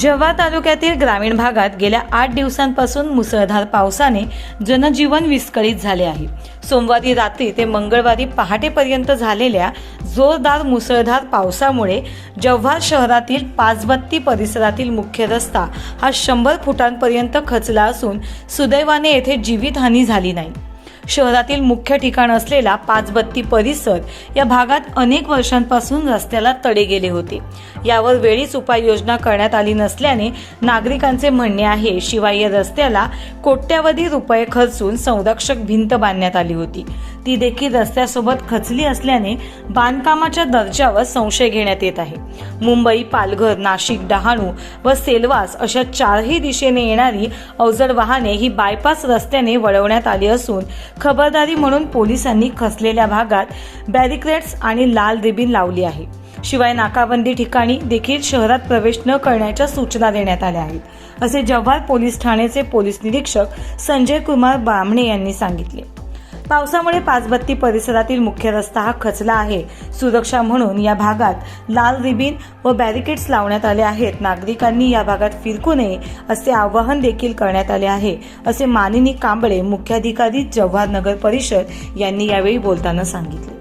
जव्हार तालुक्यातील ग्रामीण भागात गेल्या आठ दिवसांपासून मुसळधार पावसाने जनजीवन विस्कळीत झाले आहे. सोमवारी रात्री ते मंगळवारी पहाटेपर्यंत झालेल्या जोरदार मुसळधार पावसामुळे जव्हार शहरातील पाचबत्ती परिसरातील मुख्य रस्ता हा शंभर फुटांपर्यंत खचला असून सुदैवाने येथे जीवितहानी झाली नाही. शहरातील मुख्य ठिकाण असलेला पाचबत्ती परिसर या भागात अनेक वर्षांपासून रस्त्याला तडे गेले होते. यावर वेळीच उपाययोजना करण्यात आली नसल्याने नागरिकांचे म्हणणे आहे शिवाय या रस्त्याला कोट्यावधी रुपये खर्चून संरक्षक भिंत बांधण्यात आली होती. ती देखील रस्त्यासोबत खचली असल्याने बांधकामाच्या दर्जावर संशय घेण्यात येत आहे. मुंबई पालघर नाशिक डहाणू व सेलवास अशा चारही दिशेने येणारी अवजड वाहने ही बायपास रस्त्याने वळवण्यात आली असून खबरदारी म्हणून पोलिसांनी खचलेल्या भागात बॅरिकेड्स आणि लाल रिबीन लावली आहे. शिवाय नाकाबंदी ठिकाणी देखील शहरात प्रवेश न करण्याच्या सूचना देण्यात आल्या आहेत. असे जव्हार पोलीस ठाण्याचे पोलीस निरीक्षक संजय कुमार बामणे यांनी सांगितले. पावसामुळे पाचबत्ती परिसरातील मुख्य रस्ता हा खचला आहे. सुरक्षा म्हणून या भागात लाल रिबीन व बॅरिकेड्स लावण्यात आले आहेत. नागरिकांनी या भागात फिरकू नये असे आवाहन देखील करण्यात आले आहे असे मानिनी कांबळे मुख्याधिकारी जव्हार नगर परिषद यांनी यावेळी बोलताना सांगितले.